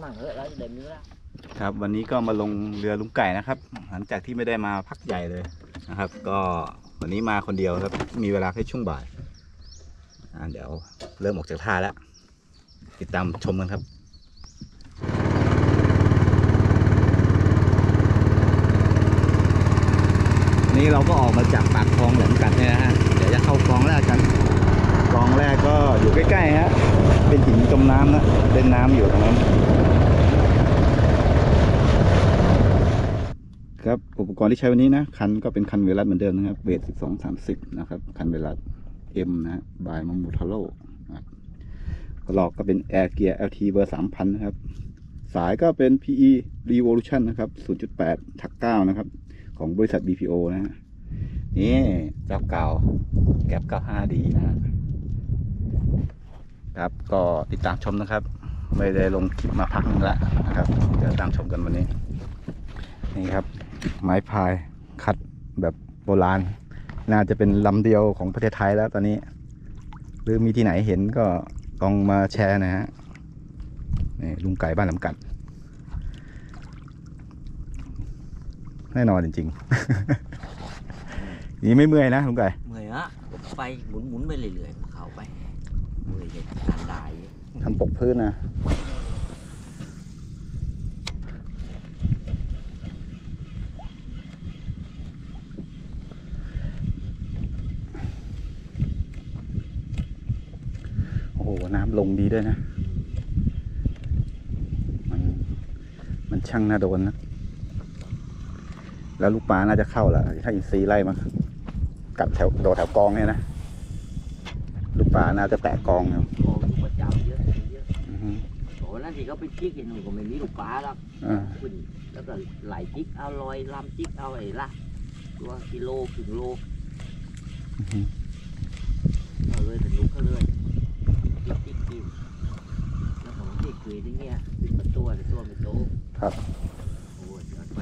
หนูนึกบอกเออไปกันหนังเถอะแล้วเดี๋ยวนี้ละครับ วันนี้ก็มาลงเรือลุงไก่นะครับ หลังจากที่ไม่ได้มาพักใหญ่เลยนะครับ ก็วันนี้มาคนเดียวครับ มีเวลาแค่ช่วงบ่ายอ่าเดี๋ยวเริ่มออกจากท่าแล้ว ติดตามชมกันครับนี่เราก็ออกมาจากปากคลองแหลมกัดเนี่ยนะฮะ เดี๋ยวจะเข้าคลองแรกกัน คลองแรกก็อยู่ใกล้ๆฮะ เป็นหินจมน้ำนะเล่นน้ำอยู่ตรงนั้น ครับอุปกรณ์ที่ใช้วันนี้นะคันก็เป็นคันเวลัสเหมือนเดิมนะครับเวทสิบสองสามสิบนะครับคันเวลัสเอ็มนะบายมามูทาโร่กระหลอกก็เป็นแอร์เกียร์ LT เบอร์สามพันนะครับ สายก็เป็น PE Revolution นะครับ0.8ถัก9นะครับ ของบริษัท BPO นะฮะนี่เจ้าเก่าแก๊ป 95D นะฮะครับ ก็ติดตามชมนะครับ ไม่ได้ลงคลิปมาพักนึงแล้วนะครับเดี๋ยวตามชมกันวันนี้นี่ครับ ไม้พายคัดแบบโบราณ น่าจะเป็นลำเดียวของประเทศไทยแล้วตอนนี้ หรือมีที่ไหนเห็นก็ลองมาแชร์นะฮะนี่ลุงไก่บ้านลำกัด แน่นอนจริงๆ นี่ไม่เมื่อยนะลุงไก่ เมื่อยฮะไปหมุนหมุนๆไปเรื่อยๆเข้าไปเมื่อยจะทานได้ทำตกพื้นนะโอ้โห น้ำลงดีด้วยนะ มันมันช่างน่าโดนนะ แล้วลูกปลาน่าจะเข้าแล้วถ้าอินซีไล่มากัดแถวโดดแถวกองเนี่ยนะ ลูกปลาน่าจะแตะกองอยู่โอ้ลูกประจำเยอะเยอะอือฮึโอ้นั่นที่เขาไปจิกเห็นหนูก็ไม่มีลูกปลาแล้วอ่าขึ้นแล้วก็ไหลจิกเอาลอยลำจิกเอาไอ้ละตัวกิโลถึงโลอือฮึเอาเลยสนุกเขาเลยจิกจิกจิกแล้ว ผมที่เคยที่เนี้ยขึ้นมาตัวแต่ตัวไม่โตครับ โอ้ยเอาไป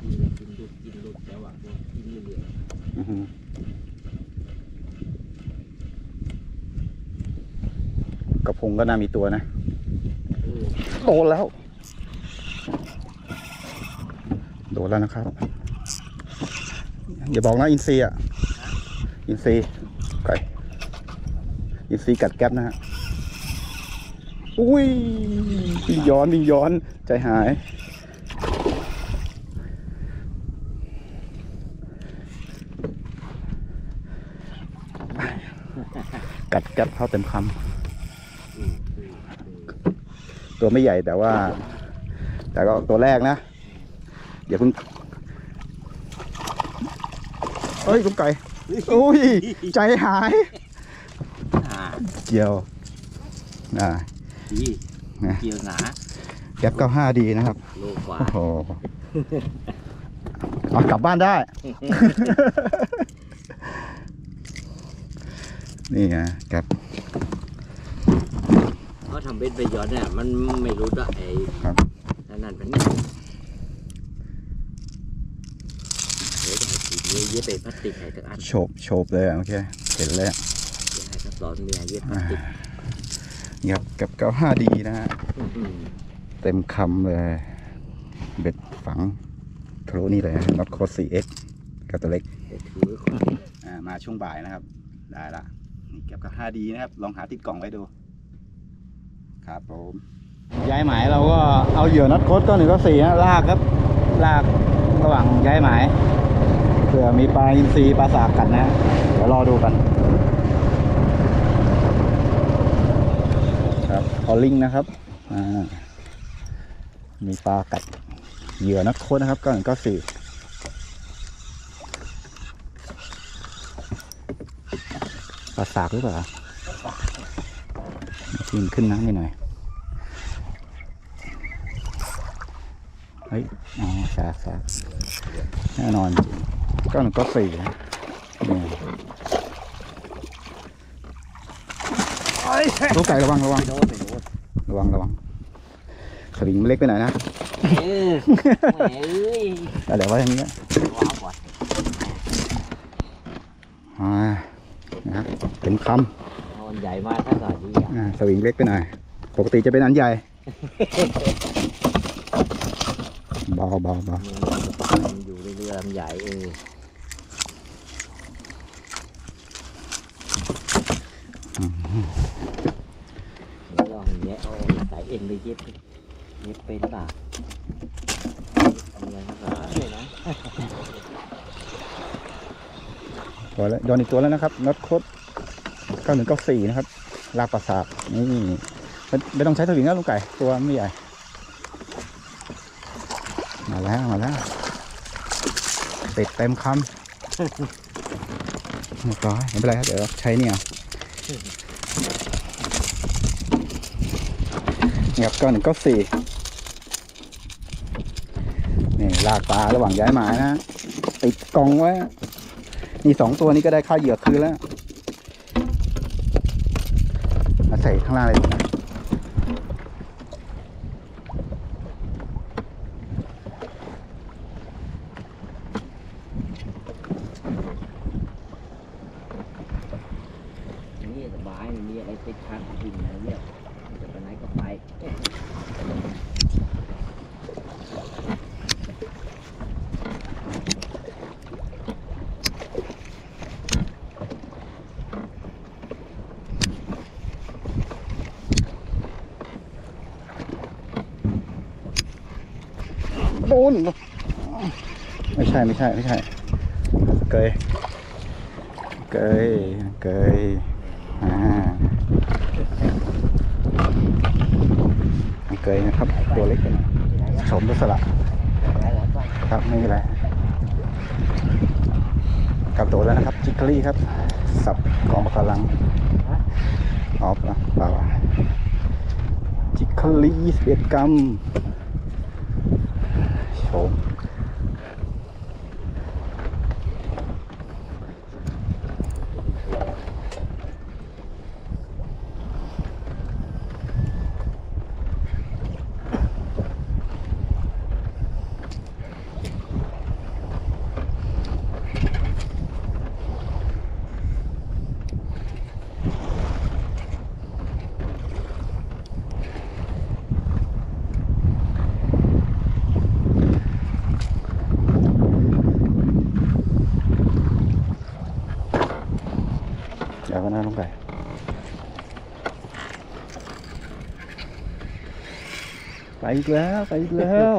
กินเลยกินดุดกินดุดแต่ว่ากินเรื่อยอือฮึกระพงก็น่ามีตัวนะ ๆเออโดนแล้ว โดนแล้วนะครับ อย่าบอกนะอินซีอะ อินซีไก่อินซีกัดแก๊ปนะฮะ อุ้ยวิ่งย้อนวิ่งย้อนใจหาย กัดก๊ปเข้าเต็มคำตัวไม่ใหญ่แต่ว่า แต่ก็ตัวแรกนะอย่าเพิ่งเอ้ยลุงไก่โอ้ย ใจหาย เจียว อ่า ดีนะเกี่ยวหนาแก๊ปเก้าห้าดีนะครับโลกว่าโอ้โหเอากลับบ้านได้ นี่ไงแก๊ปเขาทำเป็นไปย้อนเนี่ยมันไม่รู้ด้วยไอ้ครับนั่นนั่นเป็นนี่เดี๋ยวจะให้สีนี้เย็บไปพลาสติกให้ทั้งอันโฉบโฉบเลยอะโอเคเห็นเลยอะเดี๋ยวให้ทั้งสอนเมียเย็บพลาสติกนี่ ครับแก๊ปเก้าห้าดีนะฮะอืมเต็มคำเลย เบ็ดฝังทะลุนี่เลยน็อตโคสี่เอ็กกับตัวเล็กเดี๋ยวถือของอ่ามาช่วงบ่ายนะครับ ได้ละนี่เก็บกับ 5D นะครับ ลองหาติดกล่องไว้ดู ครับผมย้ายหมายเราก็เอาเหยื่อน็อตโคตก็หนึ่งก็สี่ลากครับ ลากระหว่างย้ายหมายเผื่อมีปลาอินทรีปลาสากกัดนะ เดี๋ยวรอดูกัน ครับออลิงนะครับมีปลากัดเหยื่อน็อตโคตนะครับก็หนึ่งก็สี่ปลาสากหรือเปล่ากินขึ้นน้ำนิดหน่อยเฮ้ยอ๋อสากสากแน่นอนจริงก็หนึ่งก็สี่นะนี่ ลูกไก่ระวังระวังโดนไปโดนระวังระวังสวิงมันเล็กไปหน่อยนะเออแหมเอ้ยแล้วเดี๋ยวไว้อย่างนี้นะว้าวก่อนอ่านะครับเต็มคนอนใหญ่มากถ้าสาดีอะำอ่าสวิงเล็กไปหน่อยปกติจะเป็นอันใหญ่เบาเบาเบามันอยู่ในเรือลำใหญ่เออเดี๋ยว ลองแยะเอาสายเอ็นไปเย็บเย็บเป็นป่ะเรียนภาษาเลยนะพอแล้วย้อนอีกตัวแล้วนะครับน็อตโคดเก้าหนึ่งเก้าสี่นะครับ ลาประสาทนี่ไม่ต้องใช้สวิงแล้วลุงไก่ ตัวไม่ใหญ่ มาแล้ว มาแล้วติดเต็มคำเรียบร้อยไม่เป็นไรครับ เดี๋ยวใช้เนี่ย เงียบก้อนก็สี่นี่ลากปลาระหว่างย้ายหมายนะติดกล่องไว้ นี่สองตัวนี้ก็ได้ค่าเหยื่อคืนแล้ว มาใส่ข้างล่างเลยนะ นี่สบายไม่ มีอะไรติดขัดจริงนะเนี่ยจะไปไหนก็ไปโดนไม่ใช่ไม่ใช่ไม่ใช่เกยเกยเกยอ่า เกยนะครับ ตัวเล็กนะสมดุสละครับไม่มีอะไรกลับตัวแล้วนะครับ จิกลี่ครับ สับกองปะการังออฟนะเปล่าจิกลี่สิบเอ็ดกรัมโฉม นะลุงไปไปอีกแล้ว ไปอีกแล้ว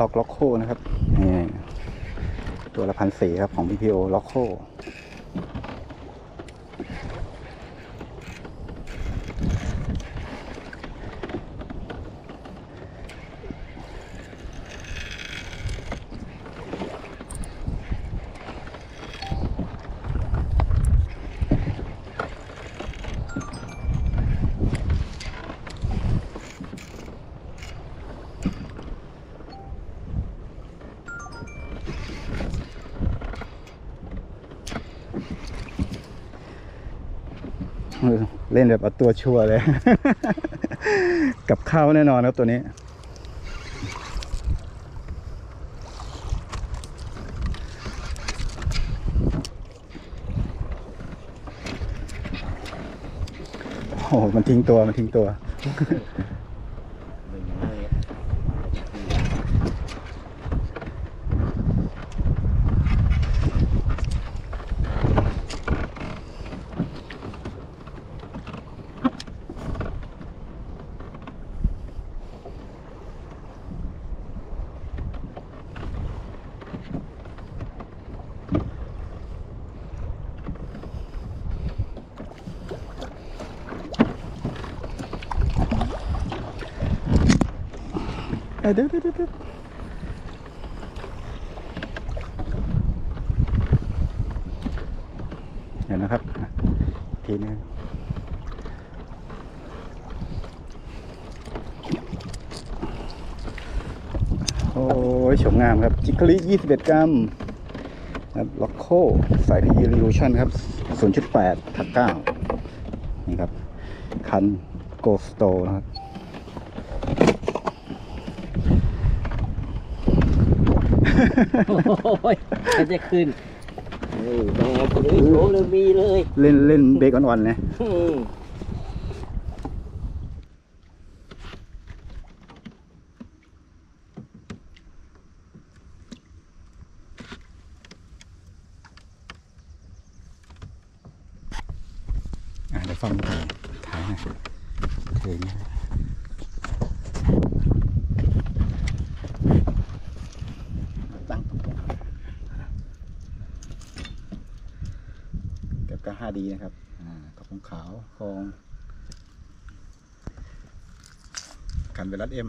ล็อกล็อกโคนะครับนี่ตัวละพันสี่ครับของ BPO ล็อกโค เล่นแบบเอาตัวชัวร์เลย กับข้าวแน่นอนครับตัวนี้ โอ้โหมันทิ้งตัว มันทิ้งตัว หนึ่งเมตร อ อะ เดี๋ยวเดี๋ยวเดี๋ยวเดี๋ยวเห็นนะครับ ทีนึงโอ้ยโฉมงามครับ จิคลิ21กรัมครับล็อกโคสายพีรีลูชันครับ0.8ทัก9นี่ครับ คันโกสโตนะครับ โอ้ยมันจะขึ้นนี่แบกเลยโชว์เลยมีเลยเล่นเล่นเบรกอ่อนๆนะอืมอะเดี๋ยวฟังถ่ายถ่ายหนะเพลงนี้ตั้งตรงนี้เก็บก็ 5D นะครับอ่ากระพงขาวโครงกันเวลัดเอ็ม